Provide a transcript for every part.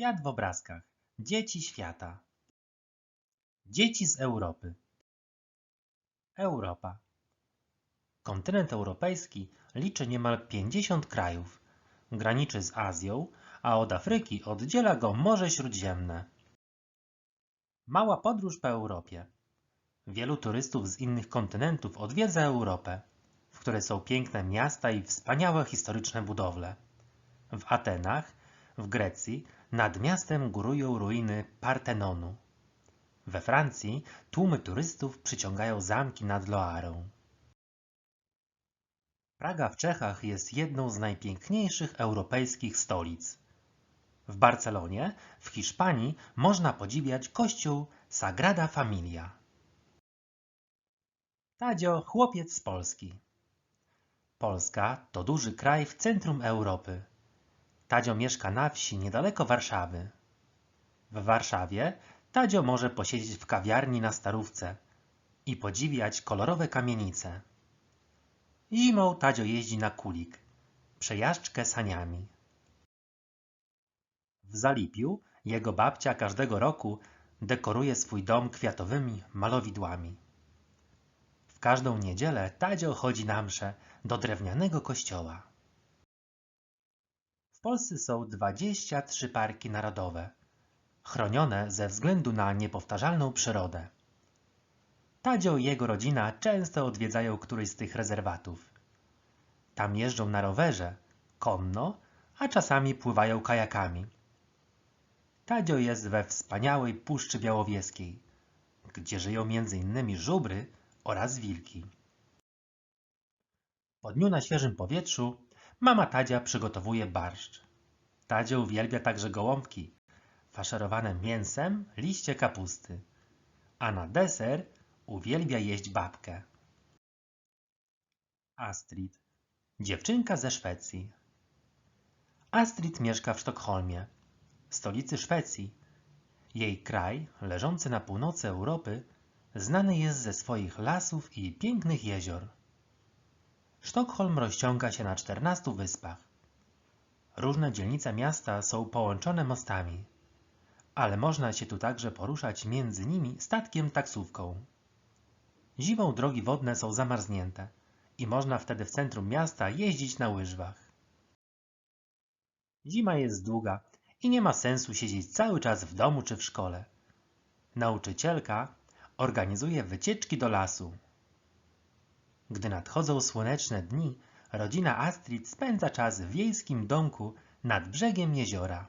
Świat w obrazkach. Dzieci świata. Dzieci z Europy. Europa. Kontynent europejski liczy niemal 50 krajów. Graniczy z Azją, a od Afryki oddziela go Morze Śródziemne. Mała podróż po Europie. Wielu turystów z innych kontynentów odwiedza Europę, w której są piękne miasta i wspaniałe historyczne budowle. W Atenach, w Grecji, nad miastem górują ruiny Partenonu. We Francji tłumy turystów przyciągają zamki nad Loarą. Praga w Czechach jest jedną z najpiękniejszych europejskich stolic. W Barcelonie, w Hiszpanii, można podziwiać kościół Sagrada Familia. Tadzio, chłopiec z Polski. Polska to duży kraj w centrum Europy. Tadzio mieszka na wsi niedaleko Warszawy. W Warszawie Tadzio może posiedzieć w kawiarni na Starówce i podziwiać kolorowe kamienice. Zimą Tadzio jeździ na kulik, przejażdżkę saniami. W Zalipiu jego babcia każdego roku dekoruje swój dom kwiatowymi malowidłami. W każdą niedzielę Tadzio chodzi na mszę do drewnianego kościoła. Polsce są 23 parki narodowe, chronione ze względu na niepowtarzalną przyrodę. Tadzio i jego rodzina często odwiedzają któryś z tych rezerwatów. Tam jeżdżą na rowerze, konno, a czasami pływają kajakami. Tadzio jest we wspaniałej Puszczy Białowieskiej, gdzie żyją m.in. żubry oraz wilki. Po dniu na świeżym powietrzu mama Tadzia przygotowuje barszcz. Tadzio uwielbia także gołąbki, faszerowane mięsem, liście kapusty, a na deser uwielbia jeść babkę. Astrid, dziewczynka ze Szwecji. Astrid mieszka w Sztokholmie, stolicy Szwecji. Jej kraj, leżący na północy Europy, znany jest ze swoich lasów i pięknych jezior. Sztokholm rozciąga się na 14 wyspach. Różne dzielnice miasta są połączone mostami, ale można się tu także poruszać między nimi statkiem taksówką. Zimą drogi wodne są zamarznięte i można wtedy w centrum miasta jeździć na łyżwach. Zima jest długa i nie ma sensu siedzieć cały czas w domu czy w szkole. Nauczycielka organizuje wycieczki do lasu. Gdy nadchodzą słoneczne dni, rodzina Astrid spędza czas w wiejskim domku nad brzegiem jeziora.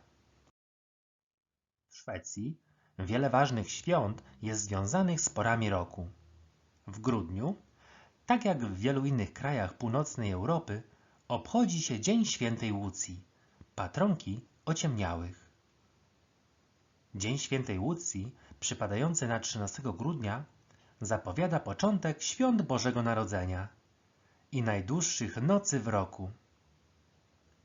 W Szwecji wiele ważnych świąt jest związanych z porami roku. W grudniu, tak jak w wielu innych krajach północnej Europy, obchodzi się Dzień Świętej Łucji, patronki ociemniałych. Dzień Świętej Łucji, przypadający na 13 grudnia, zapowiada początek świąt Bożego Narodzenia i najdłuższych nocy w roku.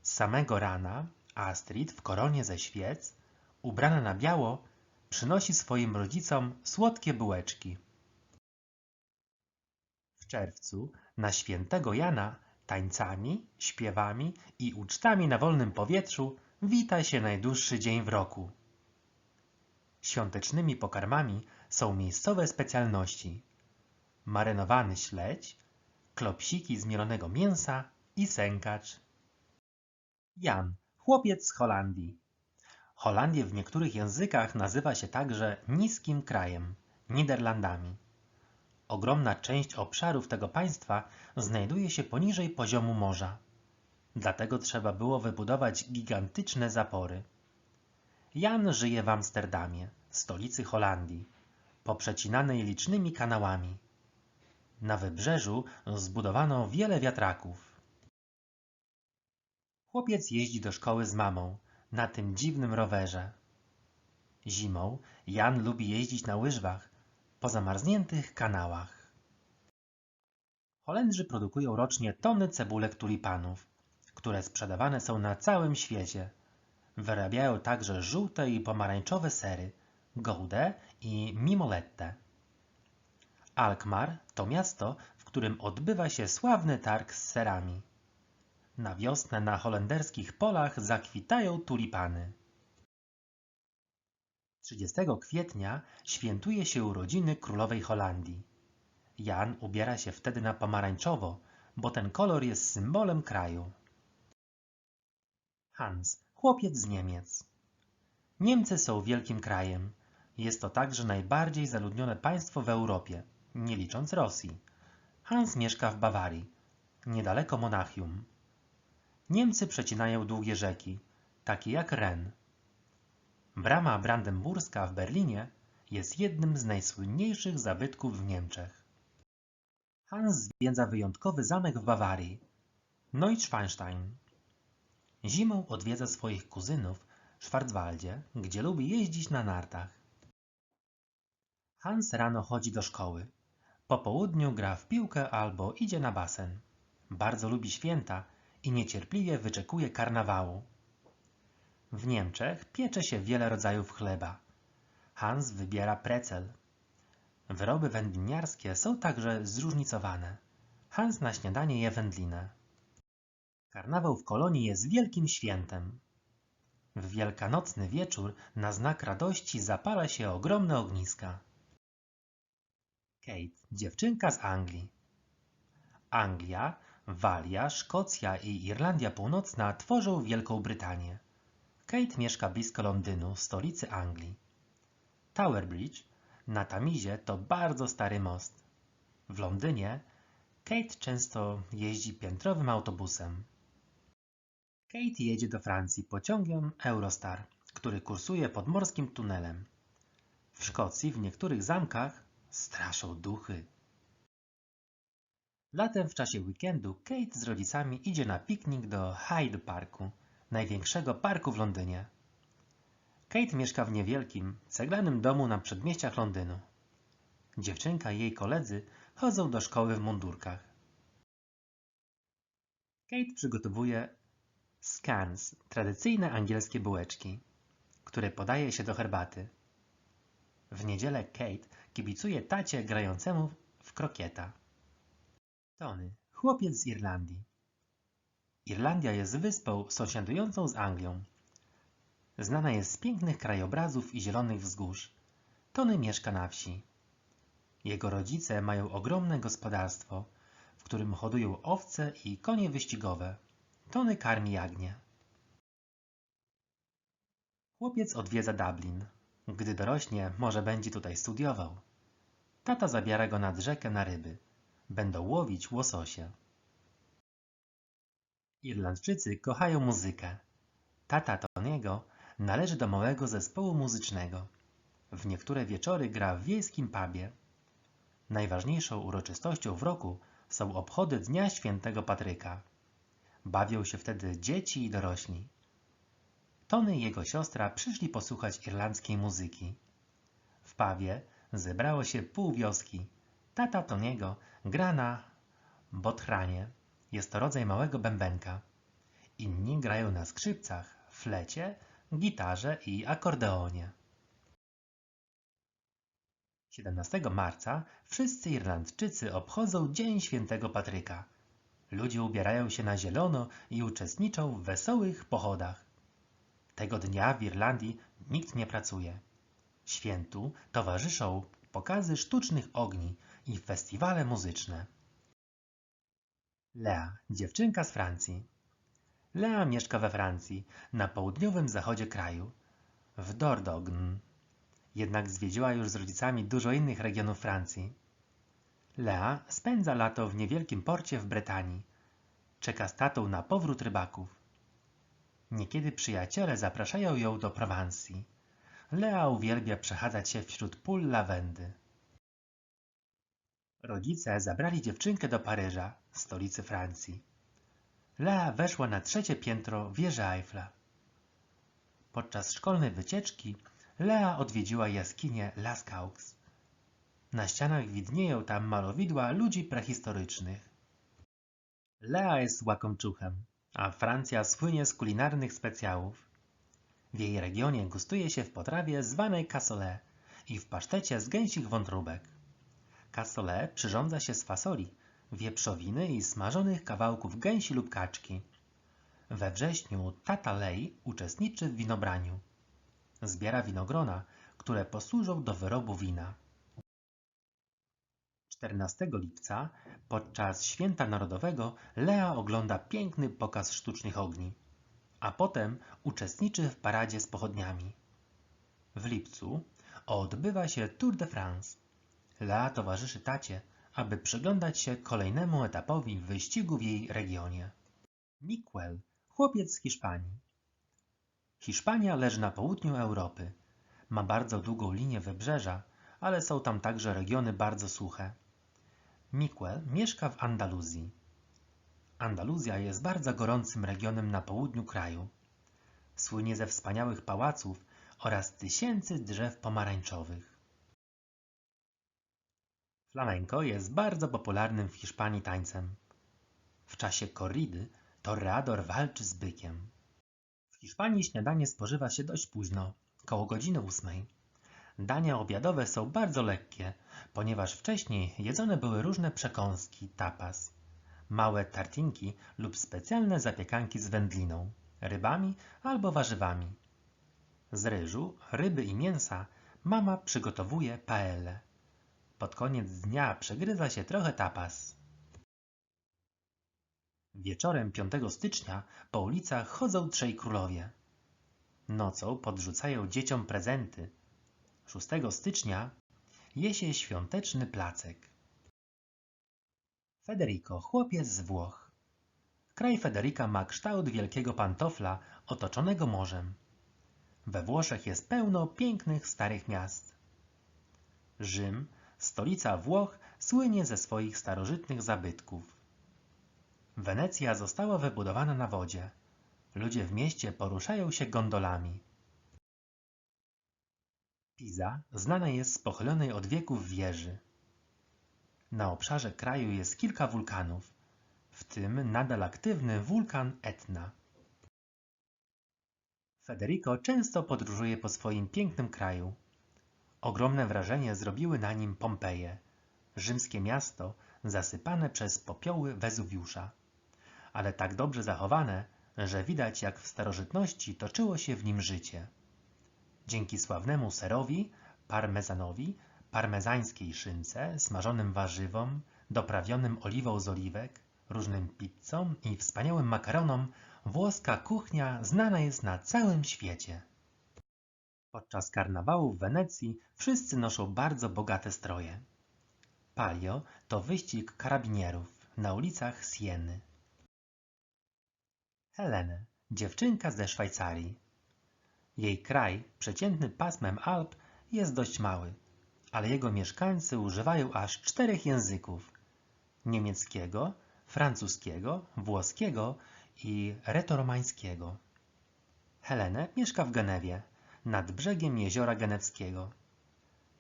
Z samego rana Astrid w koronie ze świec, ubrana na biało, przynosi swoim rodzicom słodkie bułeczki. W czerwcu na świętego Jana tańcami, śpiewami i ucztami na wolnym powietrzu wita się najdłuższy dzień w roku. Świątecznymi pokarmami są miejscowe specjalności: marynowany śledź, klopsiki z mielonego mięsa i sękacz. Jan, chłopiec z Holandii. Holandię w niektórych językach nazywa się także niskim krajem, Niderlandami. Ogromna część obszarów tego państwa znajduje się poniżej poziomu morza. Dlatego trzeba było wybudować gigantyczne zapory. Jan żyje w Amsterdamie, stolicy Holandii, poprzecinanej licznymi kanałami. Na wybrzeżu zbudowano wiele wiatraków. Chłopiec jeździ do szkoły z mamą na tym dziwnym rowerze. Zimą Jan lubi jeździć na łyżwach po zamarzniętych kanałach. Holendrzy produkują rocznie tony cebulek tulipanów, które sprzedawane są na całym świecie. Wyrabiają także żółte i pomarańczowe sery, Goudę i Mimolette. Alkmaar to miasto, w którym odbywa się sławny targ z serami. Na wiosnę na holenderskich polach zakwitają tulipany. 30 kwietnia świętuje się urodziny królowej Holandii. Jan ubiera się wtedy na pomarańczowo, bo ten kolor jest symbolem kraju. Hans, chłopiec z Niemiec. Niemcy są wielkim krajem. Jest to także najbardziej zaludnione państwo w Europie, nie licząc Rosji. Hans mieszka w Bawarii, niedaleko Monachium. Niemcy przecinają długie rzeki, takie jak Ren. Brama brandenburska w Berlinie jest jednym z najsłynniejszych zabytków w Niemczech. Hans zwiedza wyjątkowy zamek w Bawarii, Neuschwanstein. Zimą odwiedza swoich kuzynów w Schwarzwaldzie, gdzie lubi jeździć na nartach. Hans rano chodzi do szkoły. Po południu gra w piłkę albo idzie na basen. Bardzo lubi święta i niecierpliwie wyczekuje karnawału. W Niemczech piecze się wiele rodzajów chleba. Hans wybiera precel. Wyroby wędliniarskie są także zróżnicowane. Hans na śniadanie je wędlinę. Karnawał w Kolonii jest wielkim świętem. W wielkanocny wieczór na znak radości zapala się ogromne ogniska. Kate, dziewczynka z Anglii. Anglia, Walia, Szkocja i Irlandia Północna tworzą Wielką Brytanię. Kate mieszka blisko Londynu, stolicy Anglii. Tower Bridge na Tamizie to bardzo stary most. W Londynie Kate często jeździ piętrowym autobusem. Kate jedzie do Francji pociągiem Eurostar, który kursuje pod morskim tunelem. W Szkocji w niektórych zamkach straszą duchy. Latem w czasie weekendu Kate z rodzicami idzie na piknik do Hyde Parku, największego parku w Londynie. Kate mieszka w niewielkim, ceglanym domu na przedmieściach Londynu. Dziewczynka i jej koledzy chodzą do szkoły w mundurkach. Kate przygotowuje scones, tradycyjne angielskie bułeczki, które podaje się do herbaty. W niedzielę Kate kibicuje tacie grającemu w krokieta. Tony, chłopiec z Irlandii. Irlandia jest wyspą sąsiadującą z Anglią. Znana jest z pięknych krajobrazów i zielonych wzgórz. Tony mieszka na wsi. Jego rodzice mają ogromne gospodarstwo, w którym hodują owce i konie wyścigowe. Tony karmi jagnię. Chłopiec odwiedza Dublin. Gdy dorośnie, może będzie tutaj studiował. Tata zabiera go nad rzekę na ryby. Będą łowić łososie. Irlandczycy kochają muzykę. Tata Toniego należy do małego zespołu muzycznego. W niektóre wieczory gra w wiejskim pubie. Najważniejszą uroczystością w roku są obchody Dnia Świętego Patryka. Bawią się wtedy dzieci i dorośli. Tony i jego siostra przyszli posłuchać irlandzkiej muzyki. W pawie zebrało się pół wioski. Tata Toniego gra na bothranie. Jest to rodzaj małego bębenka. Inni grają na skrzypcach, flecie, gitarze i akordeonie. 17 marca wszyscy Irlandczycy obchodzą Dzień Świętego Patryka. Ludzie ubierają się na zielono i uczestniczą w wesołych pochodach. Tego dnia w Irlandii nikt nie pracuje. Świętu towarzyszą pokazy sztucznych ogni i festiwale muzyczne. Lea, dziewczynka z Francji. Lea mieszka we Francji, na południowym zachodzie kraju, w Dordogne. Jednak zwiedziła już z rodzicami dużo innych regionów Francji. Lea spędza lato w niewielkim porcie w Bretanii. Czeka z tatą na powrót rybaków. Niekiedy przyjaciele zapraszają ją do Prowansji. Lea uwielbia przechadzać się wśród pól lawendy. Rodzice zabrali dziewczynkę do Paryża, stolicy Francji. Lea weszła na trzecie piętro wieży Eiffla. Podczas szkolnej wycieczki Lea odwiedziła jaskinię Lascaux. Na ścianach widnieją tam malowidła ludzi prehistorycznych. Lea jest łakomczuchem, a Francja słynie z kulinarnych specjałów. W jej regionie gustuje się w potrawie zwanej cassoulet i w pasztecie z gęsich wątróbek. Cassoulet przyrządza się z fasoli, wieprzowiny i smażonych kawałków gęsi lub kaczki. We wrześniu tata Lei uczestniczy w winobraniu. Zbiera winogrona, które posłużą do wyrobu wina. 14 lipca podczas święta narodowego Lea ogląda piękny pokaz sztucznych ogni, a potem uczestniczy w paradzie z pochodniami. W lipcu odbywa się Tour de France. Lea towarzyszy tacie, aby przyglądać się kolejnemu etapowi wyścigu w jej regionie. Miquel, chłopiec z Hiszpanii. Hiszpania leży na południu Europy. Ma bardzo długą linię wybrzeża, ale są tam także regiony bardzo suche. Miquel mieszka w Andaluzji. Andaluzja jest bardzo gorącym regionem na południu kraju. Słynie ze wspaniałych pałaców oraz tysięcy drzew pomarańczowych. Flamenco jest bardzo popularnym w Hiszpanii tańcem. W czasie korridy toreador walczy z bykiem. W Hiszpanii śniadanie spożywa się dość późno, koło godziny ósmej. Dania obiadowe są bardzo lekkie, ponieważ wcześniej jedzone były różne przekąski, tapas, małe tartinki lub specjalne zapiekanki z wędliną, rybami albo warzywami. Z ryżu, ryby i mięsa mama przygotowuje paelle. Pod koniec dnia przegryza się trochę tapas. Wieczorem 5 stycznia po ulicach chodzą trzej królowie. Nocą podrzucają dzieciom prezenty. 6 stycznia je się świąteczny placek. Federico, chłopiec z Włoch. Kraj Federica ma kształt wielkiego pantofla otoczonego morzem. We Włoszech jest pełno pięknych starych miast. Rzym, stolica Włoch, słynie ze swoich starożytnych zabytków. Wenecja została wybudowana na wodzie. Ludzie w mieście poruszają się gondolami. Piza znana jest z pochylonej od wieków wieży. Na obszarze kraju jest kilka wulkanów, w tym nadal aktywny wulkan Etna. Federico często podróżuje po swoim pięknym kraju. Ogromne wrażenie zrobiły na nim Pompeje, rzymskie miasto zasypane przez popioły Wezuwiusza, ale tak dobrze zachowane, że widać jak w starożytności toczyło się w nim życie. Dzięki sławnemu serowi, parmezanowi, parmezańskiej szynce, smażonym warzywom, doprawionym oliwą z oliwek, różnym pizzom i wspaniałym makaronom, włoska kuchnia znana jest na całym świecie. Podczas karnawału w Wenecji wszyscy noszą bardzo bogate stroje. Palio to wyścig karabinierów na ulicach Sieny. Helene, dziewczynka ze Szwajcarii. Jej kraj, przeciętny pasmem Alp, jest dość mały, ale jego mieszkańcy używają aż czterech języków: niemieckiego, francuskiego, włoskiego i retoromańskiego. Helene mieszka w Genewie, nad brzegiem jeziora Genewskiego.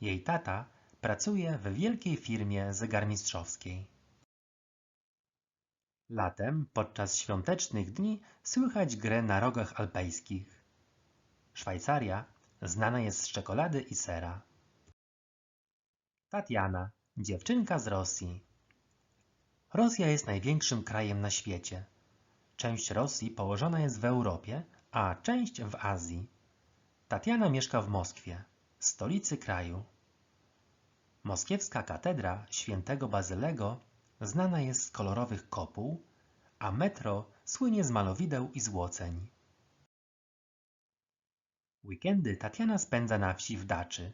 Jej tata pracuje w wielkiej firmie zegarmistrzowskiej. Latem, podczas świątecznych dni, słychać grę na rogach alpejskich. Szwajcaria znana jest z czekolady i sera. Tatiana, dziewczynka z Rosji. Rosja jest największym krajem na świecie. Część Rosji położona jest w Europie, a część w Azji. Tatiana mieszka w Moskwie, stolicy kraju. Moskiewska katedra świętego Bazylego znana jest z kolorowych kopuł, a metro słynie z malowideł i złoceń. Weekendy Tatiana spędza na wsi w Daczy,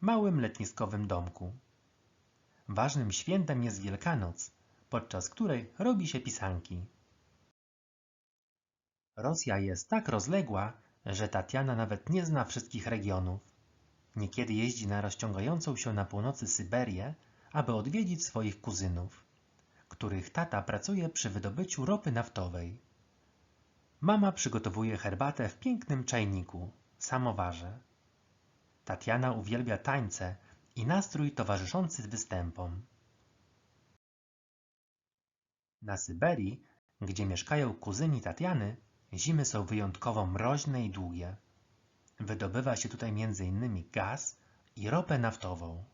małym letniskowym domku. Ważnym świętem jest Wielkanoc, podczas której robi się pisanki. Rosja jest tak rozległa, że Tatiana nawet nie zna wszystkich regionów. Niekiedy jeździ na rozciągającą się na północy Syberię, aby odwiedzić swoich kuzynów, których tata pracuje przy wydobyciu ropy naftowej. Mama przygotowuje herbatę w pięknym czajniku, samowarze. Tatiana uwielbia tańce i nastrój towarzyszący występom. Na Syberii, gdzie mieszkają kuzyni Tatiany, zimy są wyjątkowo mroźne i długie. Wydobywa się tutaj m.in. gaz i ropę naftową.